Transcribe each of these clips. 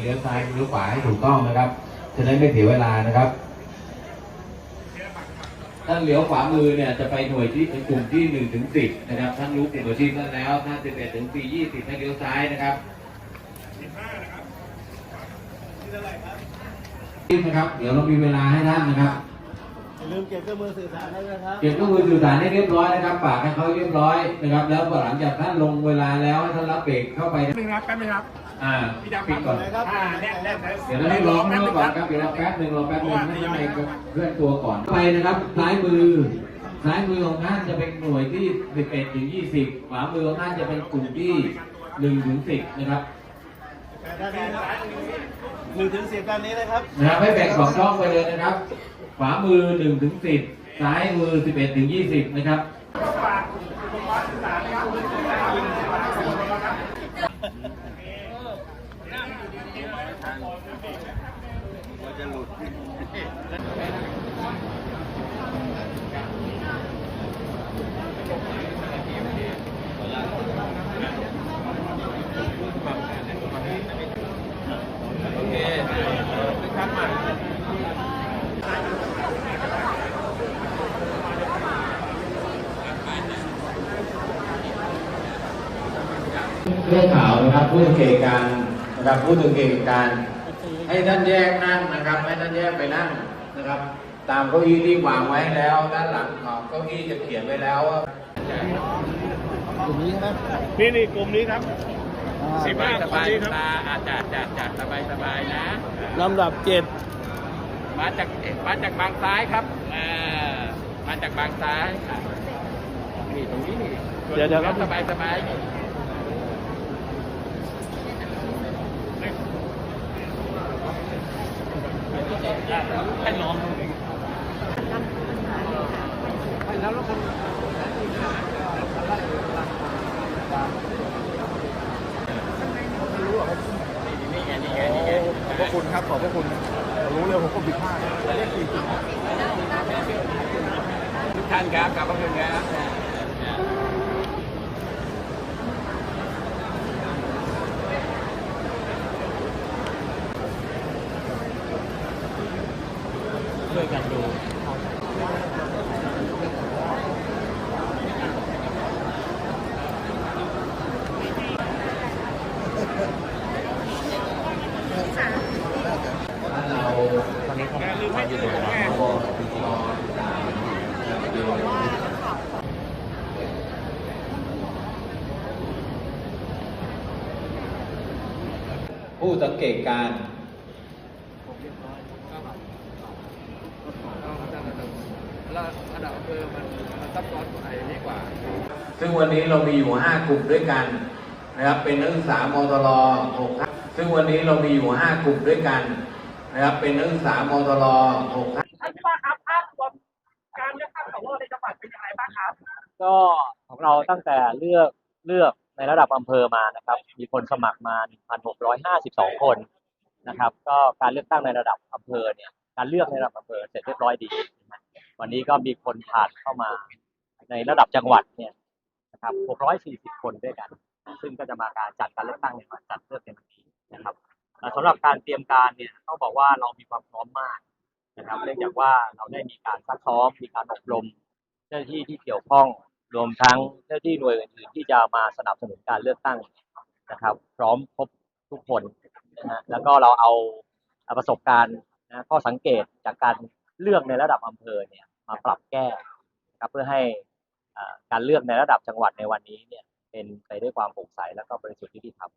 เลี้ยวซ้ายเลี้ยวขวาให้ถูกต้องนะครับจะได้ไม่เสียเวลานะครับท่านเลี้ยวขวามือเนี่ยจะไปหน่วยที่กลุ่มที่หนึ่งถึงสิบนะครับท่านรู้กลุ่มอาชีพท่านแล้วท่านสิบเอ็ดถึงปียี่สิบให้เลี้ยวซ้ายนะครับนะครับ เดี๋ยวเรามีเวลาให้ท่านนะครับอย่าลืมเก็บเครื่องมือสื่อสารด้วยนะครับเก็บเครื่องมือสื่อสารให้เรียบร้อยนะครับฝากให้เขาเรียบร้อยนะครับ แล้วหลังจากท่านลงเวลาแล้วให้ท่านรับเบรกเข้าไปแป๊บนึงครับแป๊บนึงครับ อ่าพี่ดำปิดก่อนนะครับอ่าแน่นแน่นเดี๋ยวเราให้ร้องให้ก่อนครับเดี๋ยวเราแป๊บหนึ่งรอแป๊บหนึ่งให้ข้างในเคลื่อนตัวก่อนไปนะครับ ซ้ายมือ ซ้ายมือของท่านจะเป็นหน่วยที่ 11 ถึง 20 ขวามือของท่านจะเป็นกลุ่มที่1ถึง10 นะครับ ด้านนี้นะครับหนึ่งถึงสิบด้านนี้นะครับ นะครับให้แบ่งสองช่องไปเลยนะครับ ขวามือ1ถึง10 ซ้ายมือ 11 ถึง 20 นะครับ เรื่องข่าวนะครับผู้สังเกตการณ์ นะครับผู้สังเกตการณ์ให้ท่านแยกนั่งนะครับ ให้ท่านแยกไปนั่งนะครับ ตามเก้าอี้ที่วางไว้แล้ว ด้านหลังของเก้าอี้จะเขียนไว้แล้วว่ากลุ่มนี้ใช่ไหมนี่นี่กลุ่มนี้ครับสิบห้าสบายคนนี้ครับตาอาจจะจะจะสบายสบายนะลำดับเจ็ดมาจากมาจากบางซ้ายครับอ่ามาจากบางซ้ายนี่ตรงนี้นี่เดี๋ยวเดี๋ยวครับสบายสบาย ขอบพระคุณครับขอบพระคุณรู้เลยผมก็ผิดพลาดทุกท่านครับขอบพระคุณครับ ช่วยกันดูเราตอนนี้เขาอยู่ตรงนรอตามผู้สังเกตการณ์ แล้วระดับอำเภอมันมันซับซ้อนกว่าไอ้นี่กว่า ซึ่งวันนี้เรามีอยู่ 5 กลุ่มด้วยกันนะครับ เป็นนักศึกษามตร6ท่านซึ่งวันนี้เรามีอยู่ 5 กลุ่มด้วยกันนะครับ เป็นนักศึกษามตร6ท่านท่านผู้ว่าครับภาพรวมการเลือกตั้งสวในจังหวัดเป็นยังไงบ้างครับ ก็ของเราตั้งแต่เลือกเลือกในระดับอำเภอมานะครับ มีคนสมัครมา 1,652 คนนะครับ ก็การเลือกตั้งในระดับอำเภอเนี่ย การเลือกในระดับอำเภอเสร็จเรียบร้อยดีนะฮะ วันนี้ก็มีคนผ่านเข้ามาในระดับจังหวัดเนี่ยนะครับ 640 คนด้วยกัน ซึ่งก็จะมาการจัดการเลือกตั้งในวันจัดเลือกในวันนี้นะครับสำหรับการเตรียมการเนี่ยต้องบอกว่าเรามีความพร้อมมากนะครับ เนื่องจากว่าเราได้มีการซักซ้อม มีการอบรม เจ้าหน้าที่ที่เกี่ยวข้อง รวมทั้งเจ้าหน้าที่หน่วยอื่นๆที่จะมาสนับสนุนการเลือกตั้งนะครับ พร้อมครบทุกคนนะฮะ แล้วก็เราเอาเอาประสบการณ์นะข้อสังเกตจากการเลือกในระดับอำเภอเนี่ย มาปรับแก้นะครับเพื่อให้อ่าการเลือกในระดับจังหวัดในวันนี้เนี่ยเป็นไปด้วยความโปร่งใสและก็บริสุทธิ์ยุติธรรม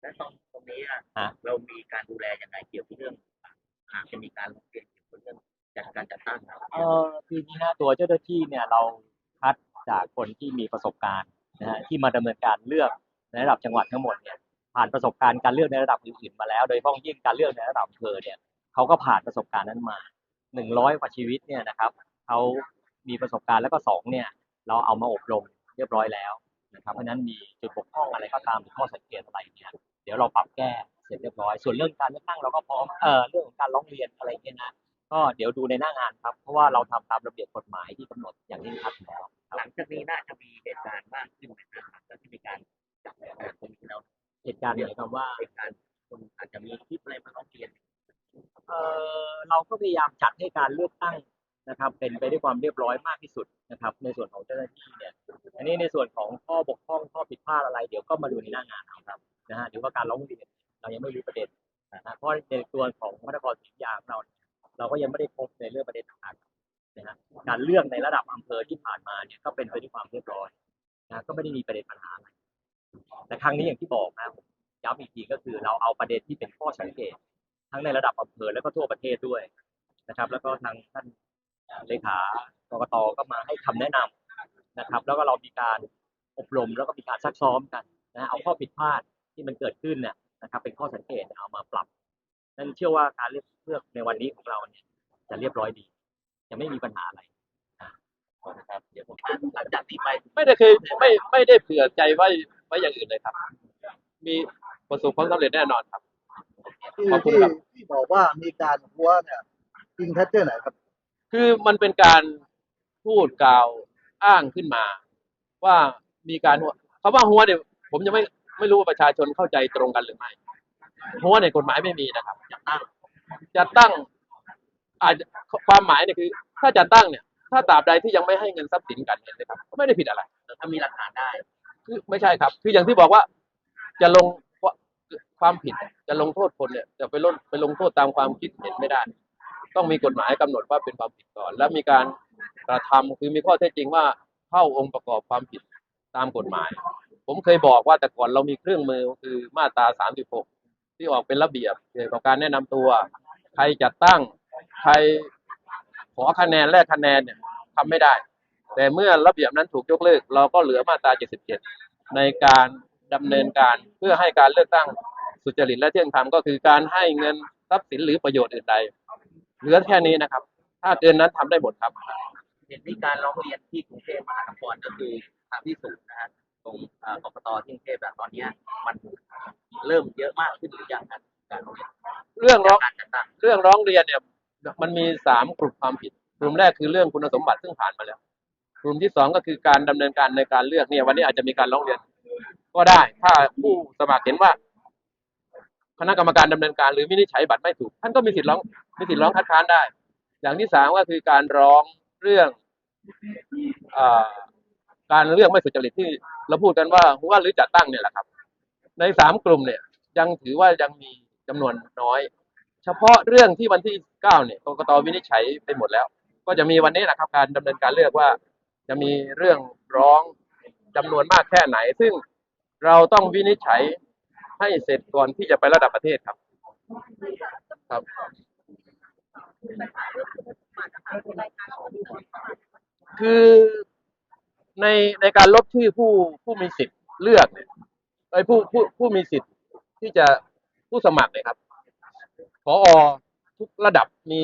และตรงตรงนี้อะฮะเรามีการดูแลยังไงเกี่ยวกับเรื่องหากจะมีการลงเรียนเกี่ยวกับเรื่องจัดการจัดตั้งครับเอ่อคือนี้นะตัวเจ้าหน้าที่เนี่ยเราคัดจากคนที่มีประสบการณ์นะฮะที่มาดำเนินการเลือกในระดับจังหวัดทั้งหมดเนี่ยผ่านประสบการณ์การเลือกในระดับอื่นๆมาแล้ว โดยเฉพาะยิ่งการเลือกในระดับอำเภอเนี่ยเขาก็ผ่านประสบการณ์นั้นมา หนึ่งร้อยกว่าชีวิตเนี่ยนะครับเขามีประสบการณ์แล้วก็สองเนี่ย เราเอามาอบรมเรียบร้อยแล้วนะครับเพราะฉะนั้นมีจุดบกพร่องอะไรก็ตามหรือข้อสังเกตอะไรเนี่ยเดี๋ยวเราปรับแก้เสร็จเรียบร้อย ส่วนเรื่องการเลือกตั้งเราก็พร้อมเอ่อเรื่องของการร้องเรียนอะไรเนี่ยนะก็เดี๋ยวดูในหน้างานครับ เพราะว่าเราทำตามระเบียบกฎหมายที่กำหนดอย่างนี้ชัดอยู่แล้วครับหลังจากนี้น่าจะมีเหตุการณ์มากขึ้นไหมครับแล้วที่มีการจัดการตรงนี้แล้วเหตุการณ์หมายความว่า ก็พยายามจัดให้การเลือกตั้งนะครับ เป็นไปด้วยความเรียบร้อยมากที่สุดนะครับ ในส่วนของเจ้าหน้าที่เนี่ย อันนี้ในส่วนของข้อบกพร่องข้อผิดพลาดอะไรเดี๋ยวก็มาดูในหน้างานครับนะฮะหรือว่าการร้องเรียนเรายังไม่รู้ประเด็นนะฮะเพราะในตัวของพระนครศรีอยุธยาของเรา เราก็ยังไม่ได้พบในเรื่องประเด็นต่างๆนะฮะการเลือกในระดับอำเภอที่ผ่านมาเนี่ยก็เป็นไปด้วยความเรียบร้อยนะก็ไม่ได้มีประเด็นปัญหาอะไรแต่ครั้งนี้อย่างที่บอกนะย้ำอีกทีก็คือเราเอาประเด็นที่เป็นข้อสังเกต ทั้งในระดับอำเภอแล้วก็ทั่วประเทศด้วยนะครับ แล้วก็ทางท่านเลขากกตก็มาให้คำแนะนำนะครับ แล้วก็เรามีการอบรมแล้วก็มีการซักซ้อมกันนะเอาข้อผิดพลาดที่มันเกิดขึ้นเนี่ยนะครับ เป็นข้อสังเกตเอามาปรับนั่นเชื่อว่าการเลือกเลือกในวันนี้ของเราเนี่ยจะเรียบร้อยดีจะไม่มีปัญหาอะไรนะครับเดี๋ยวผมหลังจากนี้ไปไม่ได้เคยไม่ไม่ได้เผื่อใจไว้ไว้อย่างอื่นเลยครับ มีประสบความสำเร็จแน่นอนครับ ที่ขอบคุณที่ครับที่บอกว่ามีการหัวเนี่ยจริงแท้เจอไหนครับ คือมันเป็นการพูดกล่าวอ้างขึ้นมา ว่ามีการหัวคำว่าหัวเนี่ยผมยังไม่ไม่รู้ว่าประชาชนเข้าใจตรงกันหรือไม่หัวในกฎหมายไม่มีนะครับจะตั้งจะตั้งอาจจะความหมายเนี่ยคือ ถ้าจะตั้งเนี่ย ถ้าตราบใดที่ยังไม่ให้เงินทรัพย์สินกันเนี่ยนะครับก็ไม่ได้ผิดอะไรถ้ามีหลักฐานได้ คือไม่ใช่ครับ คืออย่างที่บอกว่าจะลง ความผิดจะลงโทษคนเนี่ยจะไปลงไปลงโทษตามความคิดเห็นไม่ได้ ต้องมีกฎหมายกำหนดว่าเป็นความผิดก่อน แล้วมีการกระทำคือมีข้อเท็จจริงว่าเข้าองค์ประกอบความผิดตามกฎหมาย ผมเคยบอกว่าแต่ก่อนเรามีเครื่องมือคือมาตรา 36 ที่ออกเป็นระเบียบเกี่ยวกับการแนะนำตัว ใครจัดตั้งใครขอคะแนนแลกคะแนนเนี่ยทำไม่ได้ แต่เมื่อระเบียบนั้นถูกยกเลิก เราก็เหลือมาตรา 77 ในการดำเนินการเพื่อให้การเลือกตั้ง สุจริตและเที่ยงธรรมก็คือการให้เงินทรัพย์สินหรือประโยชน์อื่นใดเหลือแค่นี้นะครับ ถ้าเกินนั้นทำได้หมดครับ เห็นมีการร้องเรียนที่กรุงเทพมหานครก็คือทางที่สูงนะฮะตรงเอ่อกกตที่กรุงเทพแบบตอนเนี้ยมันเริ่มเยอะมากขึ้นหรือยังครับการร้องเรียนเรื่องร้องการจัดตั้งเรื่องร้องเรียนเนี่ยมันมีสามกลุ่มความผิดกลุ่มแรกคือเรื่องคุณสมบัติซึ่งผ่านมาแล้วกลุ่มที่สองก็คือการดำเนินการในการเลือกเนี่ยวันนี้อาจจะมีการร้องเรียน ก็ได้ถ้าผู้สมัครเห็นว่า คณะกรรมการดำเนินการหรือวินิจฉัยบัตรไม่ถูก ท่านก็มีสิทธิ์ร้องมีสิทธิ์ร้องคัดค้านได้ อย่างที่สามก็คือการร้องเรื่องอการเลือกไม่สุจริตที่เราพูดกันว่าว่าหรือจัดตั้งเนี่ยแหละครับ ในสามกลุ่มเนี่ย ยังถือว่ายังมีจำนวนน้อย เฉพาะเรื่องที่วันที่เก้าเนี่ยกกตวินิจฉัยไปหมดแล้ว ก็จะมีวันนี้นะครับ การดำเนินการเลือกว่า จะมีเรื่องร้องจำนวนมากแค่ไหน ซึ่งเราต้องวินิจฉัย ให้เสร็จก่อนที่จะไประดับประเทศครับ ครับ คือในในการลบชื่อผู้ผู้มีสิทธิ์เลือกเนี่ยไอ้ผู้ผู้ผู้มีสิทธิ์ที่จะผู้สมัครเนี่ยครับพอทุกระดับมี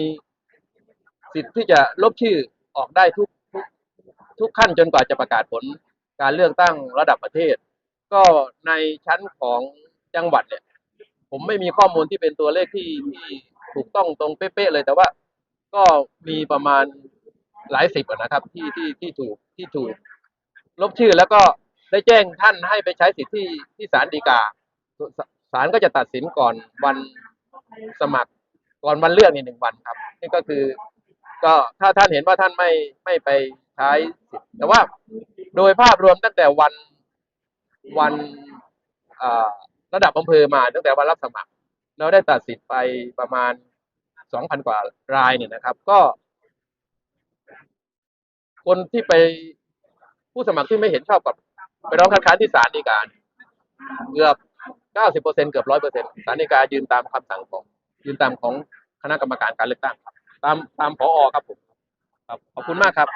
สิทธิ์ที่จะลบชื่อออกได้ทุกทุกทุกขั้นจนกว่าจะประกาศผลการเลือกตั้งระดับประเทศ ก็ในชั้นของ จังหวัดเนี่ย ผมไม่มีข้อมูลที่เป็นตัวเลขที่ที่ถูกต้องตรงเป๊ะๆเลยแต่ว่าก็มีประมาณหลายสิบนะครับ ที่ที่ที่ถูกที่ถูก ลบชื่อแล้วก็ได้แจ้งท่านให้ไปใช้สิทธิ์ที่ที่ศาลฎีกาศาลก็จะตัดสินก่อนวันสมัครก่อนวันเลือกนี่หนึ่งวันครับ นี่ก็คือ ก็ถ้าท่านเห็นว่าท่านไม่ไม่ไปใช้สิทธิ์แต่ว่าโดยภาพรวมตั้งแต่วันวันอ่า ระดับอำเภอมาตั้งแต่วันรับสมัคร เราได้ตัดสิทธิ์ไปประมาณสองพันกว่ารายเนี่ยนะครับ ก็ คนที่ไปผู้สมัครที่ไม่เห็นชอบกับไปร้องคัดค้านที่ศาลฎีกาเกือบเก้าสิบเปอร์เซ็นเกือบร้อยเปอร์เซ็นศาลฎีกายืนตามคำสั่งของ ยืนตามของคณะกรรมการการเลือกตั้งครับตามตามผอครับผมครับขอบคุณมากครับ